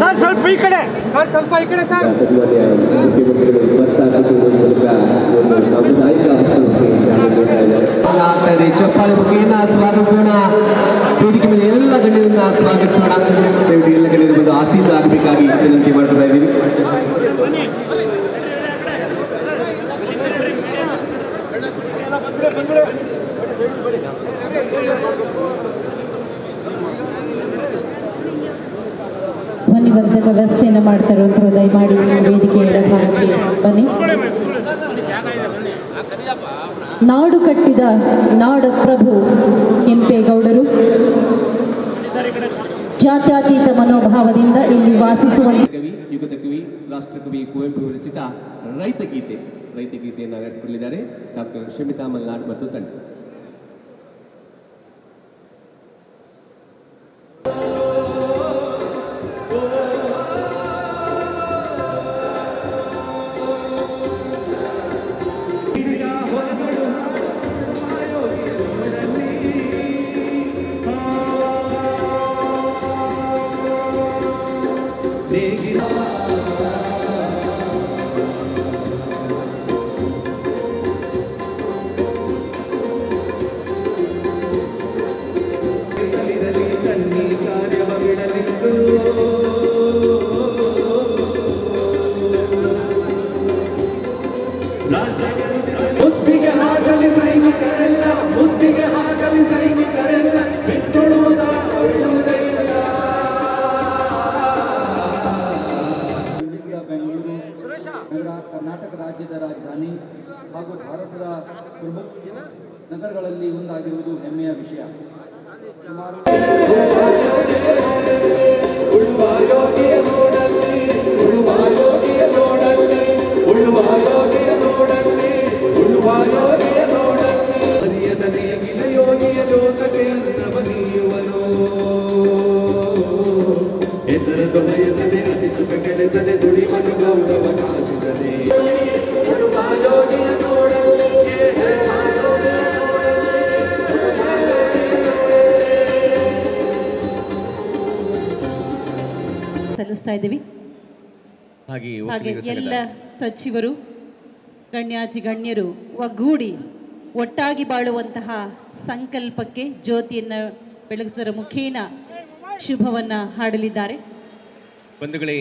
Sir, ಸ್ವಲ್ಪ ಈ ಕಡೆ. ಸರ್, ಸ್ವಲ್ಪ ಈ ಕಡೆ, ಸರ್. ಚಪ್ಪಾಳೆ ಮುಖೇನ ಸ್ವಾಗತಿಸೋಣ? ವೇದಿಕೆ ಮೇಲೆ ಎಲ್ಲ ಗಣ್ಯರಿಂದ ಸ್ವಾಗತಿಸೋಣ. ದಯವಿಟ್ಟು ಎಲ್ಲ ಆಸೀನ ಆಗಬೇಕಾಗಿ ವಿನಂತಿ ಮಾಡ್ತಾ ಇದ್ದೀವಿ. ಧ್ವನಿವರ್ಧಕ ವ್ಯವಸ್ಥೆಯನ್ನು ಮಾಡ್ತಾರೆ ಇರುವಂಥವ್ರು ದಯಮಾಡಿ ವೇದಿಕೆ ಇಡಬಾರದು ಬನ್ನಿ. ನಾಡು ಕಟ್ಟಿದ ನಾಡ ಪ್ರಭು ಕೆಂಪೇಗೌಡರು ಜಾತ್ಯತೀತ ಮನೋಭಾವದಿಂದ ಇಲ್ಲಿ ವಾಸಿಸುವ ಕವಿ, ಯುಗದ ಕವಿ ರಾಷ್ಟ್ರಕವಿ ಕುವೆಂಪು ರಚಿತ ರೈತ ಗೀತೆ. ರೈತ ಗೀತೆಯನ್ನು ನಡೆಸಿಕೊಳ್ಳಿದ್ದಾರೆ ಡಾಕ್ಟರ್ ಶಮಿತಾ ಮಲ್ನಾಡ್ ಮತ್ತು ತಂಡ. ರಾಜಧಾನಿ ಹಾಗೂ ಭಾರತದ ಪ್ರಮುಖ ನಗರಗಳಲ್ಲಿ ಒಂದಾಗಿರುವುದು ಹೆಮ್ಮೆಯ ವಿಷಯ. ಸುಮಾರು ಹೆಸರ ತೊಳೆಯಸದೆ ಅತಿ ಸುಖ ಕೆಲಸದೆ ದುಡಿಮನು ಗೌರವ ನೋಡಲ್ಲಿ ಸಲ್ಲಿಸ್ತಾ ಇದ್ದೀವಿ. ಹಾಗೆ ಎಲ್ಲ ಸಚಿವರು ಗಣ್ಯಾತಿ ಗಣ್ಯರು ಒಗ್ಗೂಡಿ ಒಟ್ಟಾಗಿ ಬಾಳುವಂತಹ ಸಂಕಲ್ಪಕ್ಕೆ ಜ್ಯೋತಿಯನ್ನು ಬೆಳಗಿಸಿದ ಮುಖೇನ ಶುಭವನ್ನ ಹಾಡಲಿದ್ದಾರೆ. ಬಂಧುಗಳೇ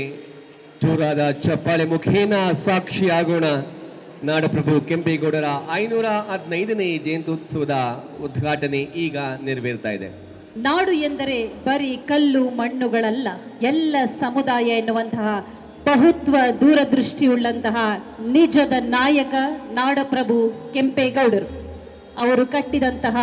ಜೋರಾದ ಚಪ್ಪಾಳೆ ಮುಖೇನ ಸಾಕ್ಷಿಯಾಗೋಣ. ನಾಡಪ್ರಭು ಕೆಂಪೇಗೌಡರ ಐನೂರ ಹದಿನೈದನೇ ಜಯಂತ್ಯುತ್ಸವದ ಉದ್ಘಾಟನೆ ಈಗ ನೆರವೇರ್ತಾ ಇದೆ. ನಾಡು ಎಂದರೆ ಬರೀ ಕಲ್ಲು, ಮಣ್ಣುಗಳಲ್ಲ, ಎಲ್ಲ ಸಮುದಾಯ ಎನ್ನುವಂತಹ ಬಹುತ್ವ ದೂರದೃಷ್ಟಿಯುಳ್ಳಂತಹ ನಿಜದ ನಾಯಕ ನಾಡಪ್ರಭು ಕೆಂಪೇಗೌಡರು. ಅವರು ಕಟ್ಟಿದಂತಹ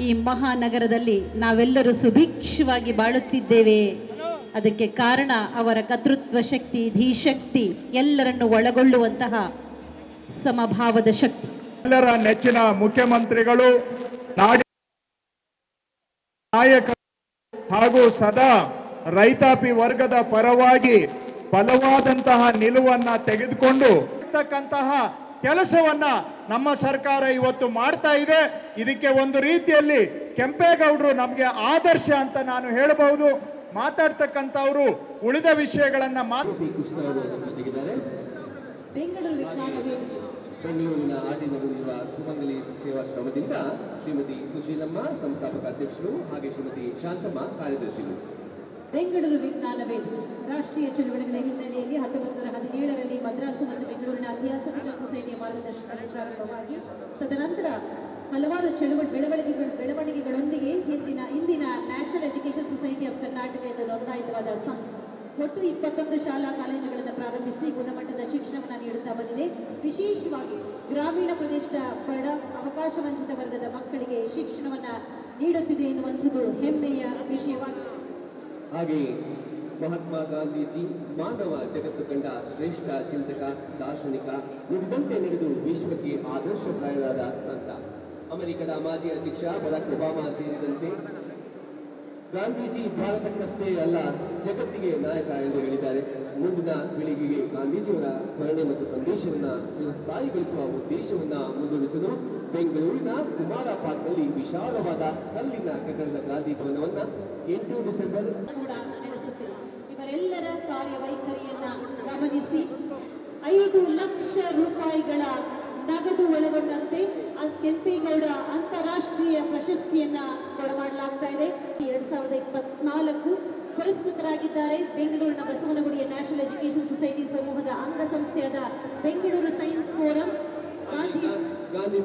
ಈ ಮಹಾನಗರದಲ್ಲಿ ನಾವೆಲ್ಲರೂ ಸುಭಿಕ್ಷವಾಗಿ ಬಾಳುತ್ತಿದ್ದೇವೆ. ಅದಕ್ಕೆ ಕಾರಣ ಅವರ ಕರ್ತೃತ್ವ ಶಕ್ತಿ, ಧೀಶಕ್ತಿ ಎಲ್ಲರನ್ನು ಒಳಗೊಳ್ಳುವಂತಹ ಸಮಭಾವದ ಶಕ್ತಿ. ಎಲ್ಲರ ನೆಚ್ಚಿನ ಮುಖ್ಯಮಂತ್ರಿಗಳು, ನಾಡಿ ನಾಯಕರು ಹಾಗೂ ಸದಾ ರೈತಾಪಿ ವರ್ಗದ ಪರವಾಗಿ ಬಲವಾದಂತಹ ನಿಲುವನ್ನ ತೆಗೆದುಕೊಂಡು ಇರ್ತಕ್ಕಂತಹ ಕೆಲಸವನ್ನ ನಮ್ಮ ಸರ್ಕಾರ ಇವತ್ತು ಮಾಡ್ತಾ ಇದೆ. ಇದಕ್ಕೆ ಒಂದು ರೀತಿಯಲ್ಲಿ ಕೆಂಪೇಗೌಡರು ನಮಗೆ ಆದರ್ಶ ಅಂತ ನಾನು ಹೇಳಬಹುದು. ಮಾತಾಡ್ತಕ್ಕಂಥವ್ರು ಉಳಿದ ವಿಷಯಗಳನ್ನ ಜೊತೆಗಿದ್ದಾರೆ ಬೆಂಗಳೂರು ವಿಜ್ಞಾನ ವೇದಿಕೆ ಬೆಂಗಳೂರಿನ ಆಟಿನಲ್ಲಿರುವ ಸುಮಂಗಲಿ ಸೇವಾಶ್ರಮದಿಂದ ಶ್ರೀಮತಿ ಸುಶೀಲಮ್ಮ ಸಂಸ್ಥಾಪಕ ಅಧ್ಯಕ್ಷರು ಹಾಗೆ ಶ್ರೀಮತಿ ಶಾಂತಮ್ಮ ಕಾರ್ಯದರ್ಶಿಗಳು. ಬೆಂಗಳೂರು ವಿಜ್ಞಾನ ವೇದಿಕೆ ರಾಷ್ಟ್ರೀಯ ಚಳುವಳಿಗಳ ಹಿನ್ನೆಲೆಯಲ್ಲಿ ಹತ್ತೊಂಬತ್ತು ನೂರ ಹದಿನೇಳರಲ್ಲಿ ಮದ್ರಾಸು ಮತ್ತು ಬೆಂಗಳೂರಿನ ಐತಿಹಾಸಿಕ ಸೊಸೈಟಿಯ ಮಾರ್ಗದರ್ಶನ ಪ್ರಾರಂಭವಾಗಿ ತದನಂತರ ಹಲವಾರು ಚಳುವಳಿ ಬೆಳವಣಿಗೆಗಳು, ಬೆಳವಣಿಗೆಗಳೊಂದಿಗೆ ಹಿಂದಿನ, ಇಂದಿನ national education society of Karnataka ಎಂದು ನೋಂದಾಯಿತವಾದ ಸಂಸ್ಥೆ. ಒಟ್ಟು ಇಪ್ಪತ್ತೊಂದು ಶಾಲಾ ಕಾಲೇಜುಗಳನ್ನು ಪ್ರಾರಂಭಿಸಿ ಗುಣಮಟ್ಟದ ಶಿಕ್ಷಣವನ್ನು ನೀಡುತ್ತಾ ಬಂದಿದೆ. ವಿಶೇಷವಾಗಿ ಗ್ರಾಮೀಣ ಪ್ರದೇಶದ ಬಡ ಅವಕಾಶ ವಂಚಿತ ವರ್ಗದ ಮಕ್ಕಳಿಗೆ ಶಿಕ್ಷಣವನ್ನ ನೀಡುತ್ತಿದೆ ಎನ್ನುವಂಥದ್ದು ಹೆಮ್ಮೆಯ ವಿಷಯವಾಗಿದೆ. ಹಾಗೆ ಮಹಾತ್ಮ ಗಾಂಧೀಜಿ, ಮಾನವ ಜಗತ್ತು ಕಂಡ ಶ್ರೇಷ್ಠ ಚಿಂತಕ, ದಾರ್ಶನಿಕ, ನುಡಿದಂತೆ ನಡೆದು ವಿಶ್ವಕ್ಕೆ ಆದರ್ಶಪ್ರಾಯರಾದ ಸಂತ. ಅಮೆರಿಕದ ಮಾಜಿ ಅಧ್ಯಕ್ಷ ಬರಾಕ್ ಒಬಾಮಾ ಸೇರಿದಂತೆ ಗಾಂಧೀಜಿ ಭಾರತಕ್ಕಷ್ಟೇ ಅಲ್ಲ, ಜಗತ್ತಿಗೆ ನಾಯಕ ಎಂದು ಹೇಳಿದ್ದಾರೆ. ಮುಂದಿನ ಪೀಳಿಗೆಗೆ ಗಾಂಧೀಜಿಯವರ ಸ್ಮರಣೆ ಮತ್ತು ಸಂದೇಶವನ್ನು ಚಿರಸ್ಥಾಯಿಗೊಳಿಸುವ ಉದ್ದೇಶವನ್ನ ಮುಂದುವರಿಸಲು ಬೆಂಗಳೂರಿನ ಕುಮಾರ ಪಾರ್ಕ್ನಲ್ಲಿ ವಿಶಾಲವಾದ ಕಲ್ಲಿನ ಕಟ್ಟಡದ ಗಾಂಧಿ ಭವನವನ್ನ ಎಂಟು ಡಿಸೆಂಬರ್ ಕೂಡ ಇವರೆಲ್ಲರ ಕಾರ್ಯವೈಖರಿಯನ್ನ ಗಮನಿಸಿ, ಐದು ಲಕ್ಷ ರೂಪಾಯಿಗಳ ನಗದು ಒಳಗೊಂಡಂತೆ ಕೆಂಪೇಗೌಡ ಅಂತಾರಾಷ್ಟ್ರೀಯ ಪ್ರಶಸ್ತಿಯನ್ನ ಕೊಡಮಾಡಲಾಗ್ತಾ ಇದೆ. ಎರಡ್ ಸಾವಿರದ ಇಪ್ಪತ್ನಾಲ್ಕು ಪುರಸ್ಕೃತರಾಗಿದ್ದಾರೆ. ಬೆಂಗಳೂರಿನ ಬಸವನಗುಡಿಯ ನ್ಯಾಷನಲ್ ಎಜುಕೇಶನ್ ಸೊಸೈಟಿ ಸಮೂಹದ ಅಂಗಸಂಸ್ಥೆಯಾದ ಬೆಂಗಳೂರು ಸೈನ್ಸ್ ಫೋರಂ ಗಾಂಧಿ